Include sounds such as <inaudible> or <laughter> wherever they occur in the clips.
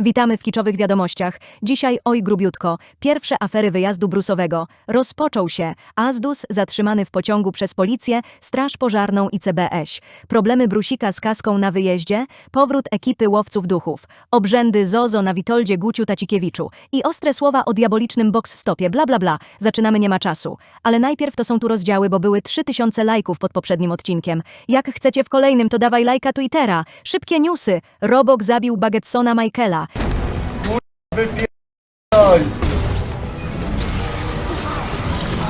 Witamy w kiczowych wiadomościach. Dzisiaj oj grubiutko. Pierwsze afery wyjazdu brusowego. Rozpoczął się. Azdus zatrzymany w pociągu przez policję, straż pożarną i CBŚ. Problemy Brusika z kaską na wyjeździe. Powrót ekipy łowców duchów. Obrzędy Zozo na Witoldzie Guciu Tacikiewiczu. I ostre słowa o diabolicznym box stopie. Bla bla bla. Zaczynamy nie ma czasu. Ale najpierw to są tu rozdziały, bo były 3000 lajków pod poprzednim odcinkiem. Jak chcecie w kolejnym, to dawaj lajka Twittera. Szybkie newsy. Robok zabił Bagetsona Michaela. Aj.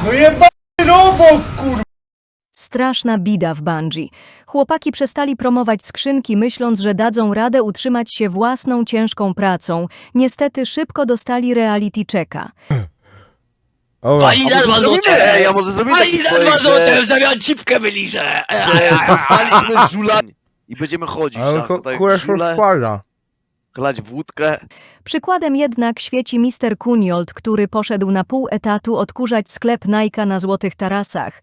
No jebany robok, kurwa! Straszna bida w Bungie. Chłopaki przestali promować skrzynki, myśląc, że dadzą radę utrzymać się własną ciężką pracą. Niestety szybko dostali reality checka. Dobra. Pani za dwa złote! Ej, a może zrobimy Pani taki za projekt, dwa że- złote w zamian cipkę wyliżę! Że zapaliśmy żulań i będziemy chodzić Ale tak, to tak kurwa żule. Chlać wódkę. Przykładem jednak świeci Mr. Kuniold, który poszedł na pół etatu odkurzać sklep Nike na Złotych Tarasach.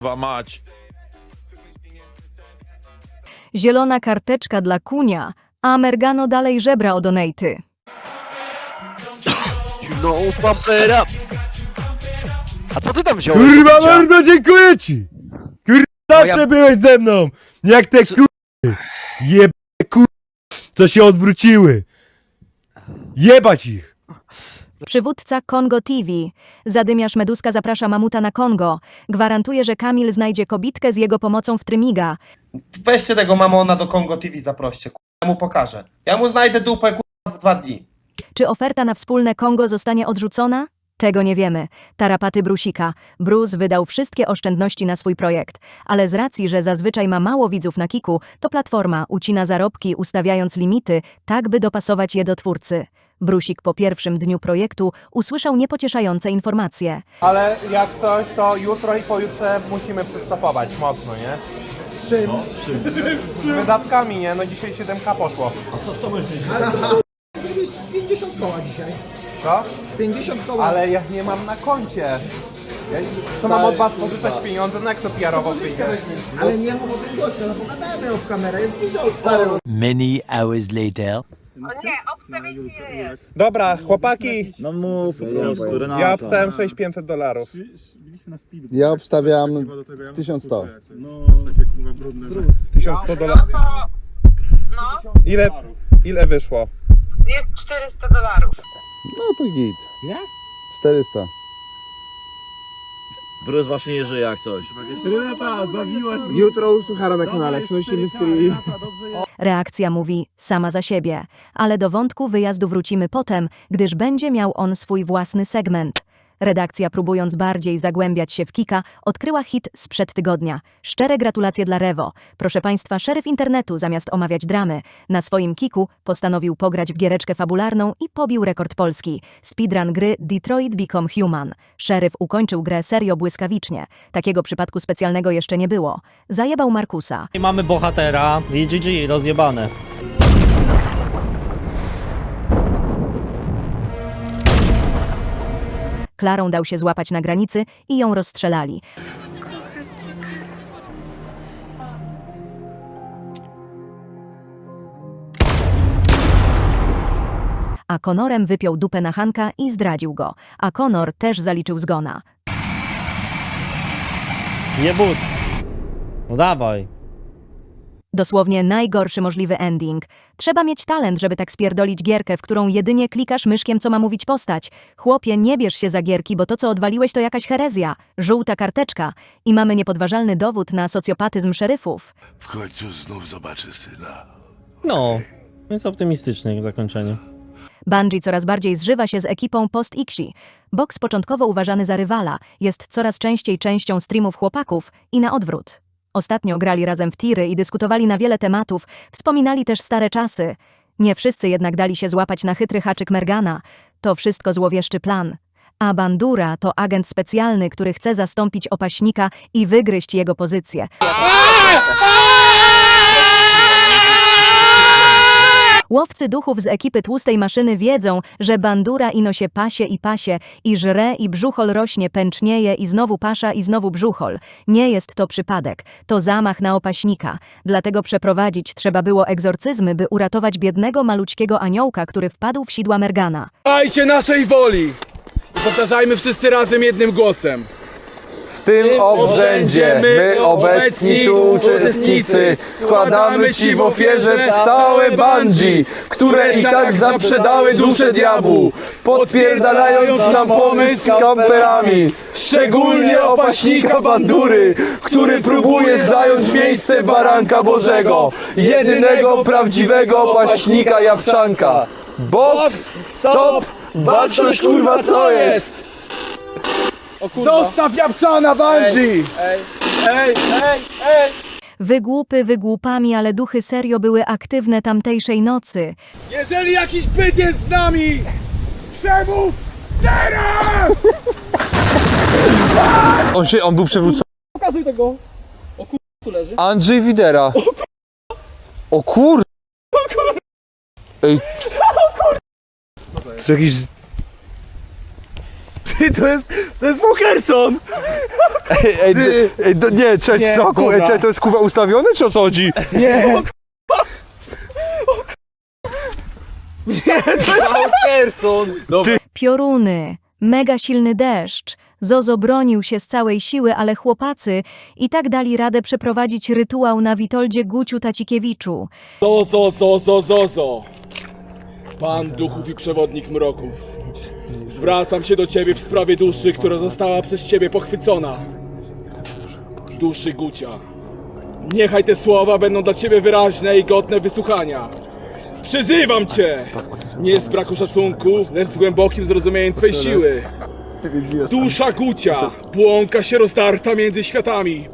Kurwa mać. Zielona karteczka dla Kunia, a Mergano dalej żebra o donaty. No, papera. A co ty tam wziąłeś? Kurwa do picia? mordo, dziękuję ci! Kurwa, zawsze ja- byłeś ze mną! Jak te kurwy! Jeb... kur... co się odwróciły! Jebać ich! Przywódca Kongo TV. Zadymiarz Meduska zaprasza mamuta na Kongo. Gwarantuje, że Kamil znajdzie kobitkę z jego pomocą w Trymiga. Weźcie tego mamona do Kongo TV zaproście, kurwa, ja mu pokażę. Ja mu znajdę dupę, kurwa, w dwa dni. Czy oferta na wspólne Kongo zostanie odrzucona? Tego nie wiemy. Tarapaty Brusika. Bruce wydał wszystkie oszczędności na swój projekt, ale z racji, że zazwyczaj ma mało widzów na Kiku, to platforma ucina zarobki, ustawiając limity, tak by dopasować je do twórcy. Brusik po pierwszym dniu projektu usłyszał niepocieszające informacje. Ale jak coś, to jutro i pojutrze musimy przystopować mocno, nie? Czym? Z <laughs> wydatkami, nie? No dzisiaj 7k poszło. 50 <laughs> koła dzisiaj. Co? 50 koła. Ale ja nie mam na koncie. Ja co mam od was pożyczać pieniądze, no jak to PR-owo wyjdzie? Ale nie mów o tym gościu, no pogadajmy ją w kamerę, jest widział stary. Many hours later. Dobra, chłopaki, No mów po prostu, Renata. ja obstałem 6500 dolarów. Ja obstawiam 1100. 1100 dolarów. Ile, ile wyszło? Nie 400 dolarów. No to git. Nie? 400. Bruce właśnie nie żyje jak coś. Jutro u Suchara na kanale, przynosimy stryj. Reakcja mówi sama za siebie, ale do wątku wyjazdu wrócimy potem, gdyż będzie miał on swój własny segment. Redakcja, próbując bardziej zagłębiać się w Kika, odkryła hit sprzed tygodnia. Szczere gratulacje dla Rewo. Proszę Państwa, szeryf internetu, zamiast omawiać dramy, na swoim Kiku postanowił pograć w giereczkę fabularną i pobił rekord Polski. Speedrun gry Detroit Become Human. Szeryf ukończył grę serio błyskawicznie. Takiego przypadku specjalnego jeszcze nie było. Zajebał Markusa. I mamy bohatera, VGG, rozjebane. Klarą dał się złapać na granicy i ją rozstrzelali. A Konorem wypiął dupę na Hanka i zdradził go. A Konor też zaliczył zgona. Jebut. No dawaj. Dosłownie najgorszy możliwy ending. Trzeba mieć talent, żeby tak spierdolić gierkę, w którą jedynie klikasz myszkiem, co ma mówić postać. Chłopie, nie bierz się za gierki, bo to, co odwaliłeś, to jakaś herezja. Żółta karteczka. I mamy niepodważalny dowód na socjopatyzm szeryfów. W końcu znów zobaczę syna. No, więc optymistyczne zakończenie. Bungie coraz bardziej zżywa się z ekipą Post-Ixi. Box początkowo uważany za rywala, jest coraz częściej częścią streamów chłopaków i na odwrót. Ostatnio grali razem w tiry i dyskutowali na wiele tematów, wspominali też stare czasy. Nie wszyscy jednak dali się złapać na chytry haczyk Mergana. To wszystko złowieszczy plan. A Bandura to agent specjalny, który chce zastąpić opaśnika i wygryźć jego pozycję. Łowcy duchów z ekipy Tłustej Maszyny wiedzą, że bandura ino się pasie i pasie, i żre i brzuchol rośnie, pęcznieje i znowu pasza i znowu brzuchol. Nie jest to przypadek, to zamach na opaśnika. Dlatego przeprowadzić trzeba było egzorcyzmy, by uratować biednego malućkiego aniołka, który wpadł w sidła Mergana. Dajcie naszej woli! Powtarzajmy wszyscy razem jednym głosem. W tym obrzędzie my obecni tu uczestnicy składamy Ci w ofierze całe bandzi, które i tak zaprzedały duszę diabłu, podpierdalając nam pomysł z kamperami. Szczególnie opaśnika bandury, który próbuje zająć miejsce baranka Bożego, jedynego prawdziwego opaśnika Jawczanka. Box, stop, baczność kurwa co jest? Zostaw Jawczana Bungie! Wygłupy wygłupami, ale duchy serio były aktywne tamtejszej nocy. Jeżeli jakiś byt jest z nami, przemów teraz! On, się, on był przewrócony. Pokazuj tego. O kur... tu leży. Andrzej Widera. O kur... O kur... Ej. To jakiś... Ty, to jest, to jest Walkerson! Ej, ej, ej, ej do, nie, cześć, Nie, co, ku, ej, dobra. cze- to jest kurwa ustawione, czy o co chodzi? Nie! Walkerson! Pioruny, mega silny deszcz. Zozo bronił się z całej siły, ale chłopacy i tak dali radę przeprowadzić rytuał na Witoldzie Guciu Tacikiewiczu. Zozo, zozo, zozo! Pan duchów i przewodnik mroków. Zwracam się do ciebie w sprawie duszy, która została przez ciebie pochwycona. Duszy Gucia. Niechaj te słowa będą dla ciebie wyraźne i godne wysłuchania. Przyzywam cię! Nie z braku szacunku, lecz z głębokim zrozumieniem twej siły. Dusza Gucia błąka się rozdarta między światami.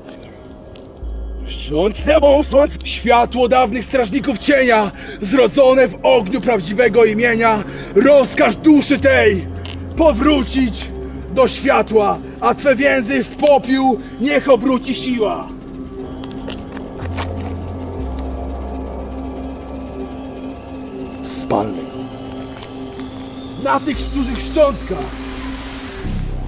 Słonecnemu słońce światło dawnych strażników cienia, zrodzone w ogniu prawdziwego imienia, rozkaż duszy tej powrócić do światła, a twe więzy w popiół niech obróci siła. Spalmy na tych szczurzych szczątkach.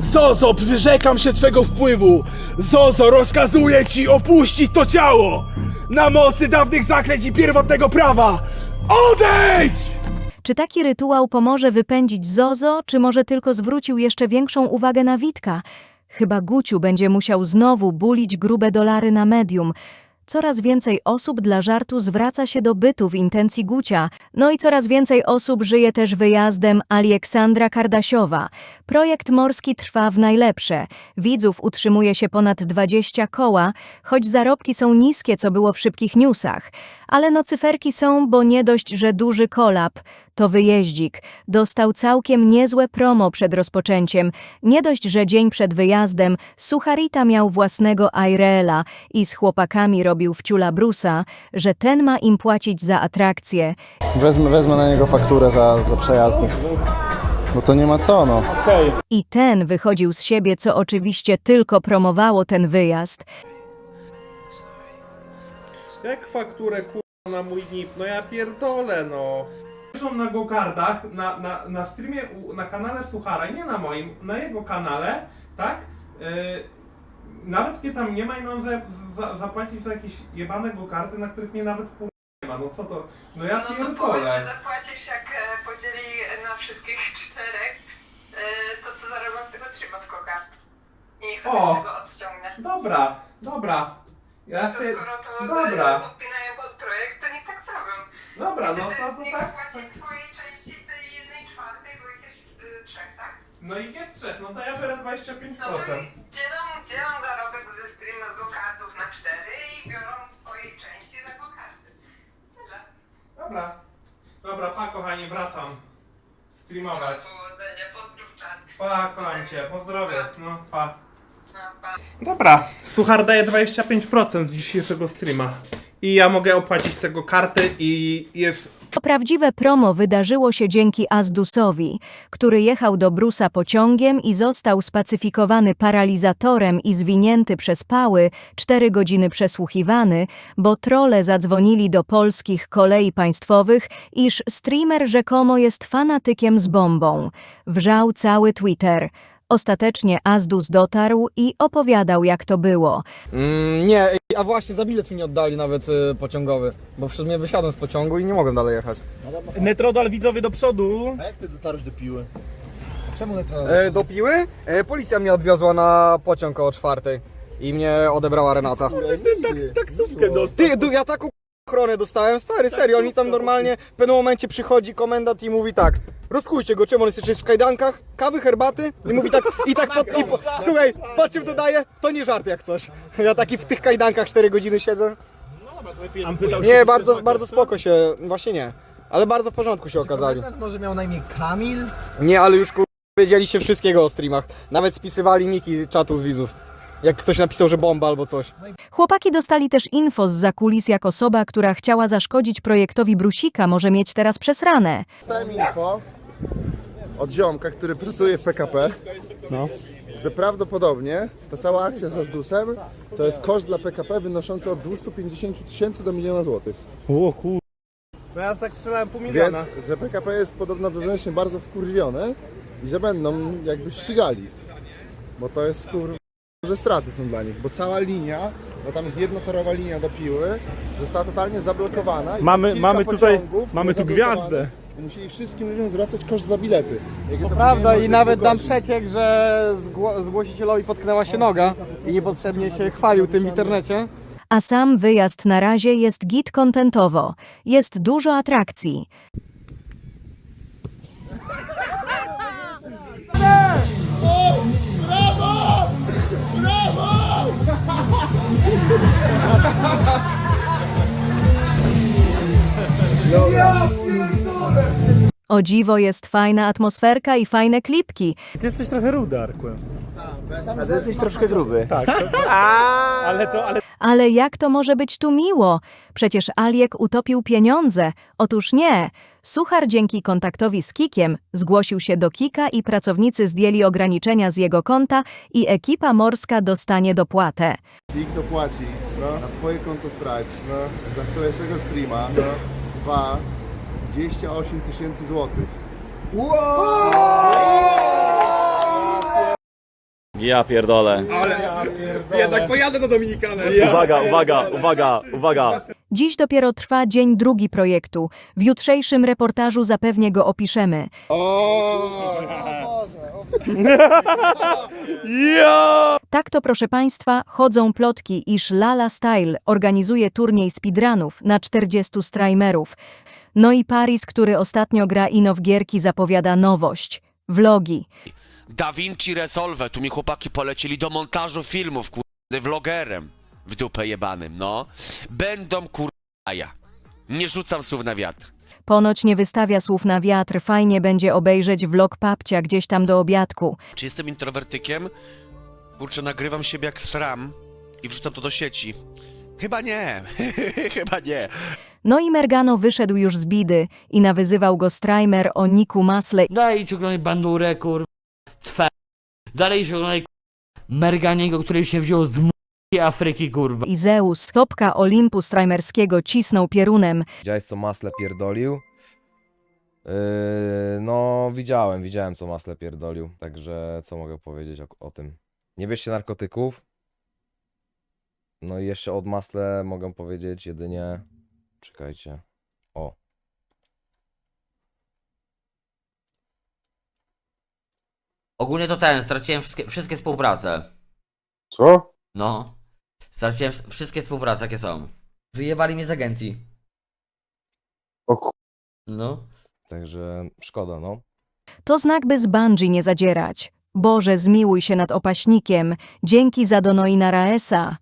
Zozo, wyrzekam się twego wpływu! Zozo, rozkazuję ci opuścić to ciało! Na mocy dawnych zaklęć i pierwotnego prawa! Odejdź! Czy taki rytuał pomoże wypędzić Zozo, czy może tylko zwrócił jeszcze większą uwagę na Witka? Chyba Guciu będzie musiał znowu bulić grube dolary na medium. Coraz więcej osób dla żartu zwraca się do bytu w intencji Gucia, no i coraz więcej osób żyje też wyjazdem Aleksandra Kardasiowa. Projekt morski trwa w najlepsze. Widzów utrzymuje się ponad 20 koła, choć zarobki są niskie, co było w szybkich newsach. Ale no cyferki są, bo nie dość, że duży kolab, to wyjeździk. Dostał całkiem niezłe promo przed rozpoczęciem. Nie dość, że dzień przed wyjazdem Sucharita miał własnego Airela i z chłopakami robił wciula Brusa, że ten ma im płacić za atrakcję. Wezmę, wezmę na niego fakturę za, za przejazdy. Bo to nie ma co, no. I ten wychodził z siebie, co oczywiście tylko promowało ten wyjazd. Jak fakturę kurwa na mój NIP? No ja pierdolę no. Zresztą na GoCardach, na, na, na streamie, na kanale Suchara, nie na moim, na jego kanale, tak? Yy, nawet mnie tam nie ma i mam za, za, zapłacić za jakieś jebane GoCardy, na których mnie nawet kur... nie ma. No co to? No ja No powiedz, pierdolę. że zapłacisz jak e, podzieli na wszystkich <laughs> czterech, e, to co zarobią z tego streama skoka. I niech sobie O! z tego odciągnę. Dobra, dobra. Ja To chcę... skoro to Dobra. e, podpinają pod projekt, to niech tak zrobią. Dobra, no to, to tak. płacić swojej części tej jednej czwartej, bo ich jest y, trzech, tak? No i jest trzech, no to ja biorę 25%. No to dzielą, dzielą zarobek ze streama z go-kartów na cztery i biorą swojej części za go-karty. Tyle. Dobra. Dobra, pa kochanie, wracam. Streamować. Powodzenia, pozdrów czat. Pa, kocham cię, pozdrowie. No, pa. No, pa. Dobra, Suchar daje 25% z dzisiejszego streama. I ja mogę opłacić tego karty i jest To prawdziwe promo wydarzyło się dzięki Azdusowi, który jechał do Brusa pociągiem i został spacyfikowany paralizatorem i zwinięty przez pały, cztery godziny przesłuchiwany, bo trole zadzwonili do polskich kolei państwowych, iż streamer rzekomo jest fanatykiem z bombą. Wrzał cały Twitter. Ostatecznie Azdus dotarł i opowiadał, jak to było. Mm, nie, ej, a właśnie za bilet mi nie oddali nawet y, pociągowy, bo przed mnie wysiadłem z pociągu i nie mogłem dalej jechać. Metrodal widzowie do przodu. A jak ty dotarłeś do piły? E, do Piły? E, policja mnie odwiozła na pociąg około czwartej i mnie odebrała Renata. Taksówkę dostał. Ty, du, ja taką ochronę dostałem, stary, serio, oni tam normalnie w pewnym momencie przychodzi komendant i mówi tak, rozkujcie go, czemu on jest jeszcze w kajdankach, kawy, herbaty i mówi tak, i tak pod, i po, słuchaj, po czym dodaje, to nie żart jak coś. Ja taki w tych kajdankach 4 godziny siedzę. Nie, bardzo, bardzo spoko się, właśnie nie, ale bardzo w porządku się okazali. może miał na imię Kamil? Nie, ale już kur... wiedzieliście wszystkiego o streamach, nawet spisywali niki czatu z widzów. Jak ktoś napisał, że bomba albo coś. Chłopaki dostali też info z zakulis, jak osoba, która chciała zaszkodzić projektowi Brusika, może mieć teraz przesrane. Dostałem info od ziomka, który pracuje w PKP, że prawdopodobnie ta cała akcja z Azdusem to jest koszt dla PKP wynoszący od 250 tysięcy do miliona złotych. O kur... No ja tak strzelałem pół Więc, miliona. że PKP jest podobno wewnętrznie bardzo wkurwione i że będą jakby ścigali. Bo to jest kur... że straty są dla nich, bo cała linia, bo tam jest jednotorowa linia do Piły, została totalnie zablokowana. i Mamy- kilka mamy tutaj- pociągów mamy tu gwiazdę. Musieli wszystkim ludziom zwracać koszt za bilety. Jak jest Prawda i na nawet dam przeciek, że zgło- zgłosicielowi potknęła się noga i niepotrzebnie się chwalił tym w internecie. A sam wyjazd na razie jest git kontentowo. Jest dużo atrakcji. O dziwo jest fajna atmosferka i fajne klipki. Ty jesteś trochę rudy, Arku. A ty jesteś troszkę gruby. Tak. <laughs> Ale to, ale Ale jak to może być tu miło? Przecież Aliek utopił pieniądze. Otóż nie. Suchar dzięki kontaktowi z Kikiem zgłosił się do Kika i pracownicy zdjęli ograniczenia z jego konta i ekipa morska dostanie dopłatę. Klik dopłaci na twoje konto strać za wczorajszego streama. Dwa, 28 tysięcy złotych. Ja pierdolę. Jednak pojadę do Dominikany. Uwaga, uwaga, uwaga, uwaga. Dziś dopiero trwa dzień drugi projektu. W jutrzejszym reportażu zapewnie go opiszemy. O, <laughs> Tak to, proszę Państwa, chodzą plotki, iż Lala Style organizuje turniej speedrunów na 40 streamerów. No i Paris, który ostatnio gra ino w gierki, zapowiada nowość. Vlogi. Da Vinci Resolve, tu mi chłopaki polecieli do montażu filmów, kurde, vlogerem w dupę jebanym, no. Będą kurwa Nie rzucam słów na wiatr. Ponoć nie wystawia słów na wiatr, fajnie będzie obejrzeć vlog papcia gdzieś tam do obiadku. Czy jestem introwertykiem? Kurczę, nagrywam siebie jak sram i wrzucam to do sieci. Chyba nie, <laughs> chyba nie. No i Mergano wyszedł już z bidy i nawyzywał go streamer o Niku Masle Dalej ci oglądaj bandurę, kur... Twe. Dalej ci oglądaj Merganiego, który się wziął z Afryki, kurwa. i Zeus. Topka Olimpu streamerskiego cisnął pierunem. Widziałeś co Masle pierdolił? Yy, no widziałem, widziałem co Masle pierdolił, także co mogę powiedzieć o, o tym? Nie bierzcie narkotyków. No i jeszcze od Masle mogę powiedzieć jedynie... Czekajcie. O. Ogólnie to ten, straciłem wszystkie, wszystkie współprace. Co? No. Straciłem wszystkie współprace, jakie są. Wyjebali mnie z agencji. O ku... No. Także szkoda, no. To znak, by z Bungie nie zadzierać. Boże, zmiłuj się nad opaśnikiem. Dzięki za Donoina Raesa.